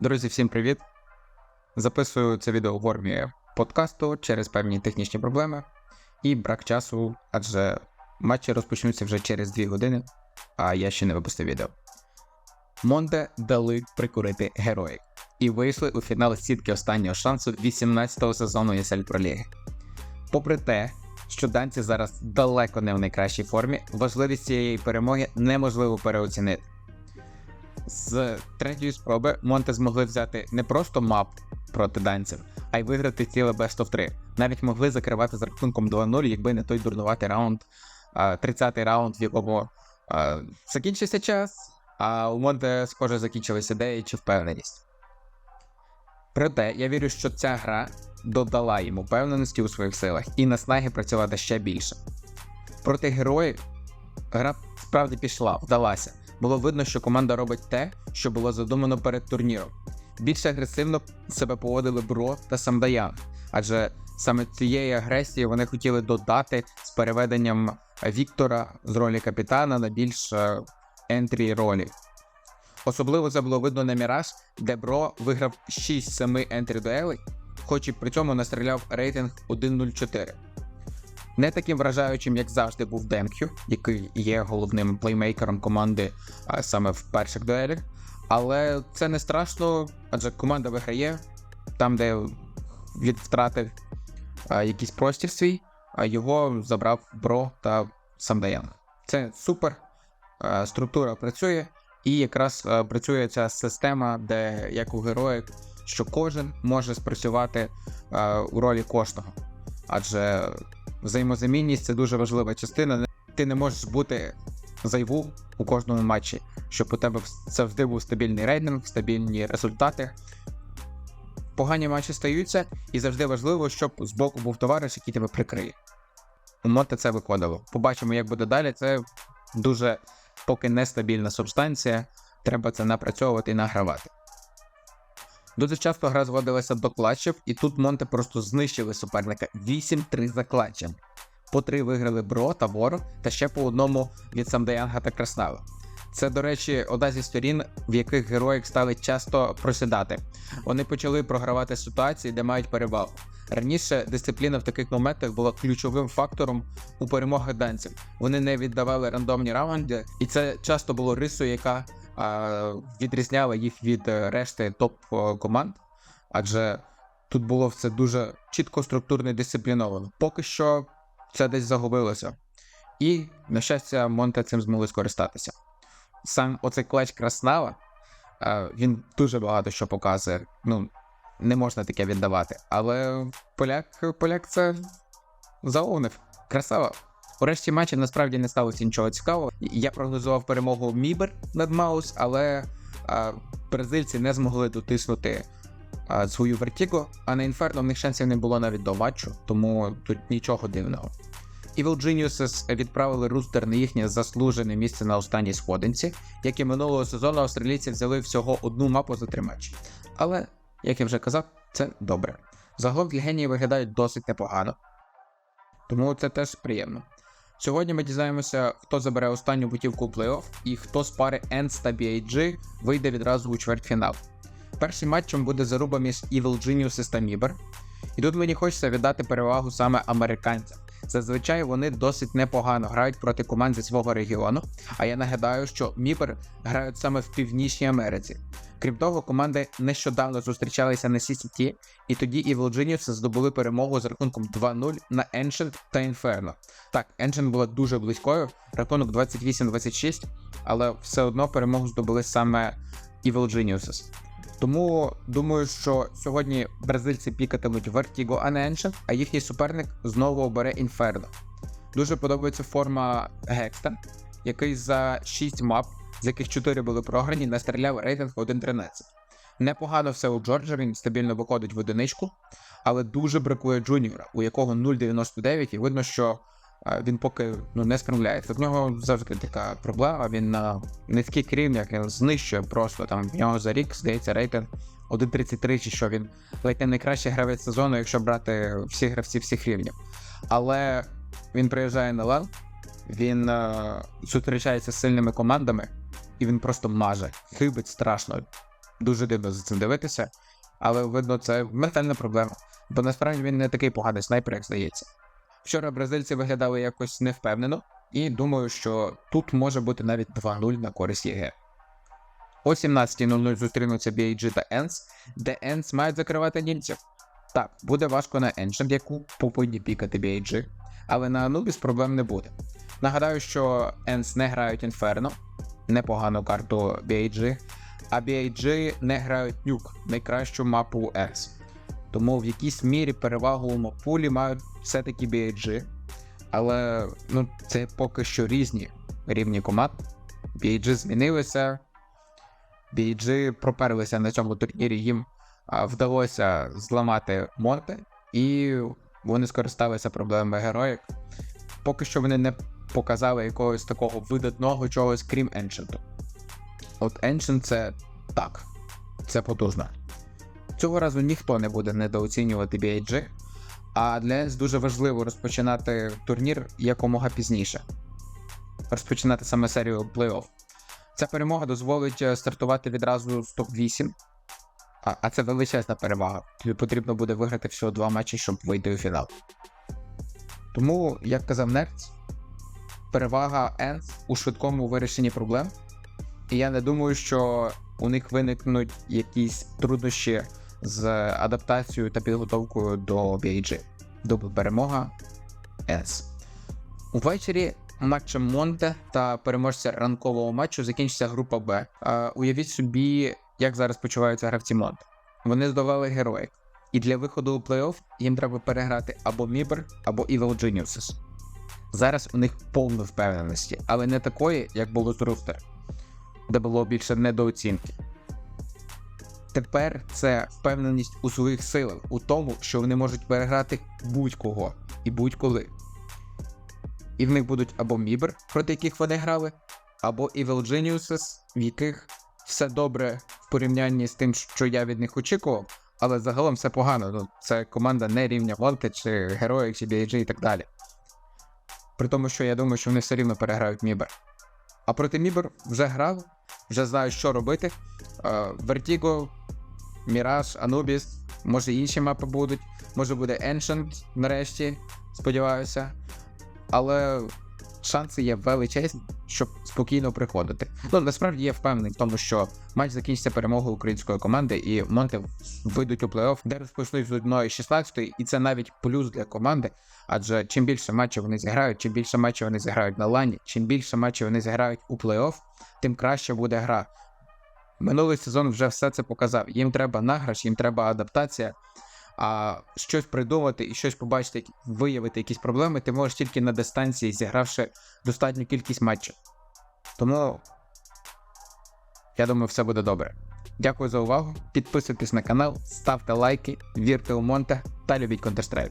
Друзі, всім привіт! Записую це відео у формі подкасту через певні технічні проблеми і брак часу, адже матчі розпочнуться вже через 2 години, а я ще не випустив відео. Монте дали прикурити герої і вийшли у фінал сітки останнього шансу 18-го сезону Pro League. Попри те, що данці зараз далеко не в найкращій формі, важливість цієї перемоги неможливо переоцінити. З третьої спроби Монте змогли взяти не просто мап проти данців, а й виграти ціле Best of 3. Навіть могли закривати з рахунком 2-0, якби не той дурнуватий раунд, 30-й раунд, в якому закінчився час, а у Монте, схоже, закінчилися ідеї чи впевненість. Проте я вірю, що ця гра додала йому впевненості у своїх силах і наснаги працювати ще більше. Проти героїв гра справді пішла, вдалася. Було видно, що команда робить те, що було задумано перед турніром. Більш агресивно себе поводили Бро та Самдаян, адже саме цієї агресії вони хотіли додати з переведенням Віктора з ролі капітана на більш е, ентрі ролі. Особливо це було видно на Міраж, де Бро виграв 6-7 ентрі дуелей, хоч і при цьому настріляв рейтинг 1.04. Не таким вражаючим, як завжди, був Демкю, який є головним плеймейкером команди а, саме в перших дуелях. Але це не страшно, адже команда виграє там, де від втратив якийсь простір свій, а його забрав Бро та Самдаян. Це супер. Структура працює, і якраз працює ця система, де як у героїк, що кожен може спрацювати у ролі кожного. Адже взаємозамінність це дуже важлива частина. Ти не можеш бути зайву у кожному матчі, щоб у тебе завжди був стабільний рейтинг, стабільні результати. Погані матчі стаються, і завжди важливо, щоб з боку був товариш, який тебе прикриє. У Монте це виходило. Побачимо, як буде далі. Це дуже поки нестабільна субстанція. Треба це напрацьовувати і награвати. Дуже часто гра зводилася до клатчів, і тут Монте просто знищили суперника 8-3 за клатчем. По три виграли Бро та Ворог, та ще по одному від Самдаянга та Краснава. Це, до речі, одна зі сторін, в яких герої стали часто просідати. Вони почали програвати ситуації, де мають перевагу. Раніше дисципліна в таких моментах була ключовим фактором у перемогах данців. Вони не віддавали рандомні раунди, і це часто було рисою, яка відрізняла їх від решти топ-команд. Адже тут було все дуже чітко, структурно і дисципліновано. Поки що це десь загубилося. І, на щастя, Монте цим змогли скористатися. Сам оцей клач Краснава, він дуже багато що показує. Ну, не можна таке віддавати. Але поляк поляк це заовнив. Красава. У решті матчів насправді не сталося нічого цікавого. Я прогнозував перемогу Мібер над Маус, але а, бразильці не змогли дотиснути а, свою вертіго, а на Інферно в них шансів не було навіть до матчу, тому тут нічого дивного. Evil Geniuses відправили Рустер на їхнє заслужене місце на останній сходинці, як і минулого сезону австралійці взяли всього одну мапу за три матчі. Але, як я вже казав, це добре. Загалом для генії виглядають досить непогано, тому це теж приємно. Сьогодні ми дізнаємося, хто забере останню путівку плей-офф і хто з пари Ents та BAG вийде відразу у чвертьфінал. Першим матчем буде заруба між Evil Geniuses та Мібер. І тут мені хочеться віддати перевагу саме американцям. Зазвичай вони досить непогано грають проти команд зі свого регіону. А я нагадаю, що Мібер грають саме в Північній Америці. Крім того, команди нещодавно зустрічалися на CCT, і тоді Evil Genius здобули перемогу з рахунком 2-0 на Ancient та Inferno. Так, Ancient була дуже близькою, рахунок 28-26, але все одно перемогу здобули саме Evil Geniuses. Тому думаю, що сьогодні бразильці пікатимуть Vertigo, а не Ancient, а їхній суперник знову обере Inferno. Дуже подобається форма Гекста, який за 6 мап, з яких 4 були програні, настріляв рейтинг 1.13. Непогано все у Джорджа, він стабільно виходить в одиничку, але дуже бракує Джуніора, у якого 0.99, і видно, що він поки ну, не справляється. В нього завжди така проблема. Він на низьких рівнях знищує просто там в нього за рік, здається, рейтинг 1.33 чи що він ледь не найкращий гравець сезону, якщо брати всі гравці всіх рівнів. Але він приїжджає на лан, він зустрічається з сильними командами, і він просто маже. Хибить страшно. дуже дивно за цим дивитися, але видно, це ментальна проблема. Бо насправді він не такий поганий снайпер, як здається. Вчора бразильці виглядали якось невпевнено, і думаю, що тут може бути навіть 2-0 на користь ЄГ. О 17.00 зустрінуться BAG та ENS, де ENS мають закривати німців. Так, буде важко на Ancient, яку повинні пікати BAG, але на Anubis проблем не буде. Нагадаю, що ENS не грають Inferno, непогану карту BAG, а BAG не грають Nuke, найкращу мапу ENS. Тому в якійсь мірі перевагу у мапулі мають все-таки BAG, але ну, це поки що різні рівні команд. BAG змінилися, BG проперлися на цьому турнірі, їм вдалося зламати Монте, і вони скористалися проблемами героїк. Поки що вони не показали якогось такого видатного чогось, крім Ancient. От Ancient це так, це потужно. Цього разу ніхто не буде недооцінювати BIG, а для нас дуже важливо розпочинати турнір якомога пізніше. Розпочинати саме серію плей-офф. Ця перемога дозволить е, стартувати відразу з топ-8, а, а це величезна перевага. Тобі потрібно буде виграти всього два матчі, щоб вийти у фінал. Тому, як казав Нерц, перевага Енс у швидкому вирішенні проблем. І я не думаю, що у них виникнуть якісь труднощі з адаптацією та підготовкою до BAG. Дубль перемога Енс. Увечері матчем Монте та переможця ранкового матчу закінчиться група Б. Уявіть собі, як зараз почуваються гравці Монте. Вони здавали героїк. І для виходу у плей-офф їм треба переграти або Мібер, або Evil Geniuses. Зараз у них повно впевненості, але не такої, як було з Рустер, де було більше недооцінки. Тепер це впевненість у своїх силах, у тому, що вони можуть переграти будь-кого і будь-коли. І в них будуть або Мібер, проти яких вони грали, або Evil Geniuses, в яких все добре в порівнянні з тим, що я від них очікував, але загалом все погано. Ну, це команда не рівня Волки, чи Герої, чи BG і так далі. При тому, що я думаю, що вони все рівно переграють Мібер. А проти Мібер вже грав, вже знають, що робити. Vertigo, Mirage, Anubis, може інші мапи будуть, може буде Ancient нарешті, сподіваюся. Але шанси є величезні, щоб спокійно приходити. Ну, насправді я впевнений в тому, що матч закінчиться перемогою української команди, і Монте вийдуть у плей-офф, де розпочнуть з 1-16, і це навіть плюс для команди. Адже чим більше матчів вони зіграють, чим більше матчів вони зіграють на лані, чим більше матчів вони зіграють у плей-офф, тим краще буде гра. Минулий сезон вже все це показав. Їм треба награш, їм треба адаптація. А щось придумати і щось побачити, виявити якісь проблеми, ти можеш тільки на дистанції, зігравши достатню кількість матчів. Тому я думаю, все буде добре. Дякую за увагу. Підписуйтесь на канал, ставте лайки, вірте у Монте та любіть Counter-Strike.